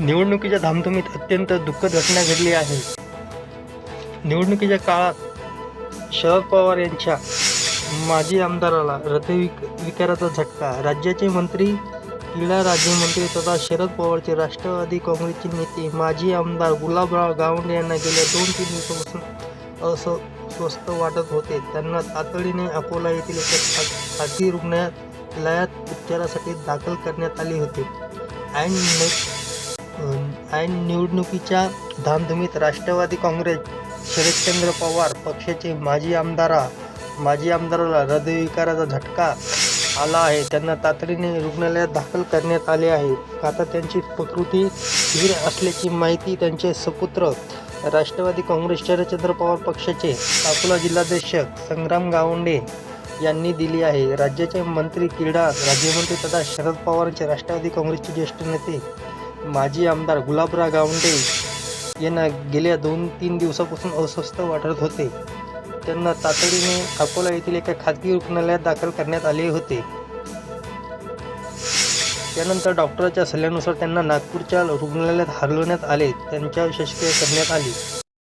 निवडणुकीच्या धामधुमीत अत्यंत दुःखद घटना घडली आहे. निवडणुकीच्या काळात शरद पवार यांच्या माजी आमदाराला हृदयविक विकाराचा झटका राज्याचे मंत्री क्रीडा राज्यमंत्री तथा शरद पवारचे राष्ट्रवादी काँग्रेसचे नेते माजी आमदार गुलाबराव गावंडे यांना गेल्या दोन तीन दिवसापासून अस्वस्थ वाटत होते. त्यांना तातडीने अकोला येथील एका खाजगी रुग्णालयात उपचारासाठी दाखल करण्यात आले होते. अँड ऐन निवडणुकीच्या धामधुमीत राष्ट्रवादी काँग्रेस शरदचंद्र पवार पक्षाचे माजी आमदारा माजी आमदाराला हृदयविकाराचा झटका आला आहे. त्यांना तातडीने रुग्णालयात दाखल करण्यात आले आहे. आता त्यांची प्रकृती स्थिर असल्याची माहिती त्यांचे सुपुत्र राष्ट्रवादी काँग्रेस शरदचंद्र पवार पक्षाचे अकोला जिल्हाध्यक्ष संग्राम गावंडे यांनी दिली आहे. राज्याचे मंत्री क्रीडा राज्यमंत्री तथा शरद पवारांचे राष्ट्रवादी काँग्रेसचे ज्येष्ठ नेते माजी आमदार गुलाबराव गावंडे यांना गेल्या दोन तीन दिवसापासून अस्वस्थ वाटत होते. त्यांना तातडीने अकोला येथील एका खाजगी रुग्णालयात दाखल करण्यात आले होते. त्यानंतर डॉक्टरच्या सल्ल्यानुसार त्यांना नागपूरच्या रुग्णालयात हलवण्यात आले. त्यांच्यावर शस्त्रक्रिया करण्यात आली.